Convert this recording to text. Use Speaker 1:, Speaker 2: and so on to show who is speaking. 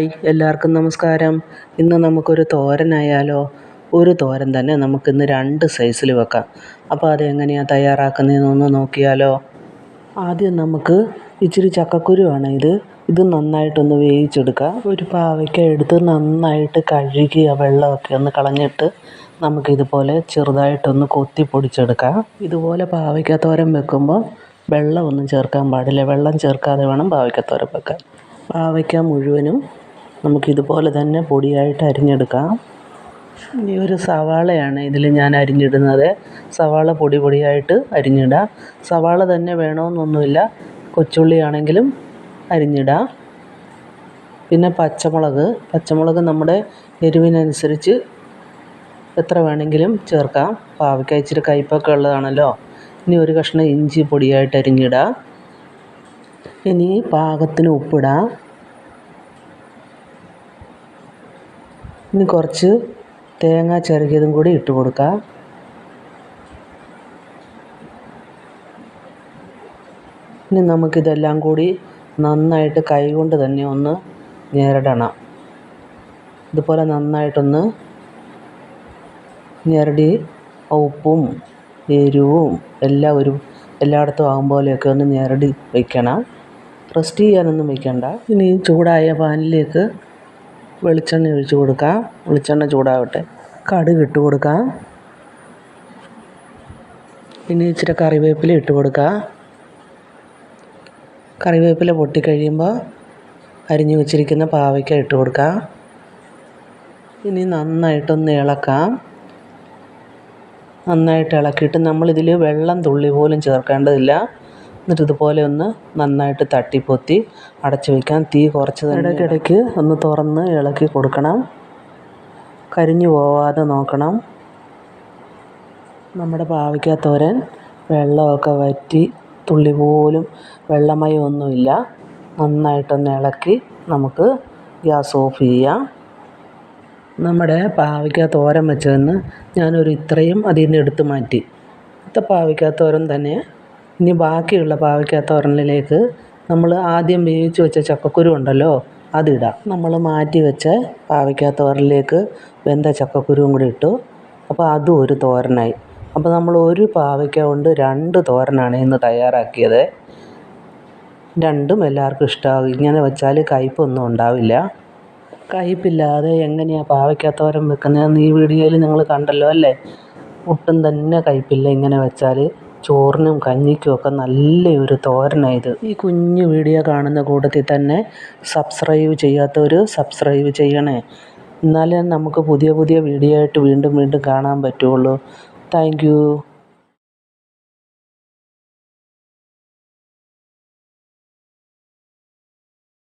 Speaker 1: Hi എല്ലാവർക്കും നമസ്കാരം. ഇന്ന് നമുക്കൊരു തോരനായാലോ ഒരു തോരൻ തന്നെ നമുക്കിന്ന് രണ്ട് സൈസിൽ വെക്കാം. അപ്പോൾ അതെങ്ങനെയാണ് തയ്യാറാക്കുന്നതെന്നൊന്ന് നോക്കിയാലോ. ആദ്യം നമുക്ക് ഇച്ചിരി ചക്കക്കുരുവാണ് ഇത്. ഇത് നന്നായിട്ടൊന്ന് വേവിച്ചെടുക്കുക. ഒരു പാവയ്ക്ക എടുത്ത് നന്നായിട്ട് കഴുകി ആ വെള്ളമൊക്കെ ഒന്ന് കളഞ്ഞിട്ട് നമുക്കിതുപോലെ ചെറുതായിട്ടൊന്ന് കൊത്തി പൊടിച്ചെടുക്കാം. ഇതുപോലെ പാവയ്ക്ക വെക്കുമ്പോൾ വെള്ളമൊന്നും ചേർക്കാൻ പാടില്ല. വെള്ളം ചേർക്കാതെ വേണം പാവയ്ക്ക തോരൻ വെക്കാൻ. പാവയ്ക്ക മുഴുവനും നമുക്കിതുപോലെ തന്നെ പൊടിയായിട്ട് അരിഞ്ഞെടുക്കാം. ഇനി ഒരു സവാളയാണ് ഇതിൽ ഞാൻ അരിഞ്ഞിടുന്നത്. സവാള പൊടി പൊടിയായിട്ട് അരിഞ്ഞിടാം. സവാള തന്നെ വേണമെന്നൊന്നുമില്ല കൊച്ചുള്ളിയാണെങ്കിലും അരിഞ്ഞിടാം. പിന്നെ പച്ചമുളക്. പച്ചമുളക് നമ്മുടെ എരിവിനനുസരിച്ച് എത്ര വേണമെങ്കിലും ചേർക്കാം. പാവയ്ക്ക ഇച്ചിരി കയ്പൊക്കെ ഉള്ളതാണല്ലോ. ഇനി ഒരു കഷ്ണം ഇഞ്ചി പൊടിയായിട്ട് അരിഞ്ഞിടാം. ഇനി പാകത്തിന് ഉപ്പിടാം. ഇനി കുറച്ച് തേങ്ങ ചിരകിയതും കൂടി ഇട്ട് കൊടുക്കുക ഇനി നമുക്കിതെല്ലാം കൂടി നന്നായിട്ട് കൈകൊണ്ട് തന്നെ ഒന്ന് ഞെരടണം. ഇതുപോലെ നന്നായിട്ടൊന്ന് ഞെരടി ഉപ്പും എരിവും എല്ലാം ഒരു എല്ലായിടത്തും ആകും പോലെയൊക്കെ ഒന്ന് ഞെരടി വയ്ക്കണം റെസ്റ്റ് ചെയ്യാനൊന്നും വയ്ക്കണ്ട ഇനി ചൂടായ പാനിലേക്ക് വെളിച്ചെണ്ണ ഒഴിച്ച് കൊടുക്കാം. വെളിച്ചെണ്ണ ചൂടാവട്ടെ. കടുക് ഇട്ട് കൊടുക്കാം. പിന്നെ ഇച്ചിരി കറിവേപ്പില ഇട്ട് കൊടുക്കുക കറിവേപ്പില പൊട്ടിക്കഴിയുമ്പോൾ അരിഞ്ഞു വെച്ചിരിക്കുന്ന പാവയ്ക്ക ഇട്ട് കൊടുക്കുക ഇനി നന്നായിട്ടൊന്ന് ഇളക്കാം. നന്നായിട്ട് ഇളക്കിയിട്ട് നമ്മളിതിൽ വെള്ളം തുള്ളി പോലും ചേർക്കേണ്ടതില്ല. എന്നിട്ട് ഇതുപോലെ ഒന്ന് നന്നായിട്ട് തട്ടിപ്പൊത്തി അടച്ചു വയ്ക്കാം തീ കുറച്ച് ഇടയ്ക്കിടയ്ക്ക് ഒന്ന് തുറന്ന് ഇളക്കി കൊടുക്കണം. കരിഞ്ഞു പോവാതെ നോക്കണം. നമ്മുടെ പാവയ്ക്ക തോരൻ വെള്ളമൊക്കെ വറ്റി തുള്ളി പോലും വെള്ളമയമൊന്നുമില്ല നന്നായിട്ടൊന്ന് ഇളക്കി നമുക്ക് ഗ്യാസ് ഓഫ് ചെയ്യാം. നമ്മുടെ പാവയ്ക്ക തോരൻ വെച്ചതെന്ന് ഞാനൊരു ഇത്രയും അതിൽ നിന്ന് എടുത്ത് മാറ്റി. ഇത്ത പാവയ്ക്ക തന്നെ ഇനി ബാക്കിയുള്ള പാവയ്ക്ക തോരനിലേക്ക് നമ്മൾ ആദ്യം വേവിച്ച് വെച്ച ചക്കക്കുരു ഉണ്ടല്ലോ അതിടാം. നമ്മൾ മാറ്റി വെച്ച പാവയ്ക്ക തോരനിലേക്ക് വെന്ത ചക്കക്കുരുവും കൂടി ഇട്ടു. അപ്പോൾ അതും ഒരു തോരനായി. അപ്പോൾ നമ്മൾ ഒരു പാവയ്ക്ക കൊണ്ട് രണ്ട് തോരനാണ് ഇന്ന് തയ്യാറാക്കിയത്. രണ്ടും എല്ലാവർക്കും ഇഷ്ടമാകും ഇങ്ങനെ വെച്ചാൽ കയ്പൊന്നും ഉണ്ടാവില്ല. കയ്പില്ലാതെ എങ്ങനെയാണ് പാവയ്ക്ക തോരൻ വെക്കുന്നതെന്ന് ഈ വീഡിയോയിൽ നിങ്ങൾ കണ്ടല്ലോ അല്ലേ? ഒട്ടും തന്നെ കയ്പില്ല ഇങ്ങനെ വെച്ചാൽ. ചോറിനും കഞ്ഞിക്കും ഒക്കെ നല്ലൊരു തോരനാണ് ഇത്. ഈ കുഞ്ഞു വീഡിയോ കാണുന്ന കൂട്ടത്തിൽ തന്നെ സബ്സ്ക്രൈബ് ചെയ്യാത്തവർ സബ്സ്ക്രൈബ് ചെയ്യണേ. എന്നാലേ നമുക്ക് പുതിയ പുതിയ വീഡിയോ ആയിട്ട് വീണ്ടും വീണ്ടും കാണാൻ പറ്റുള്ളൂ. താങ്ക്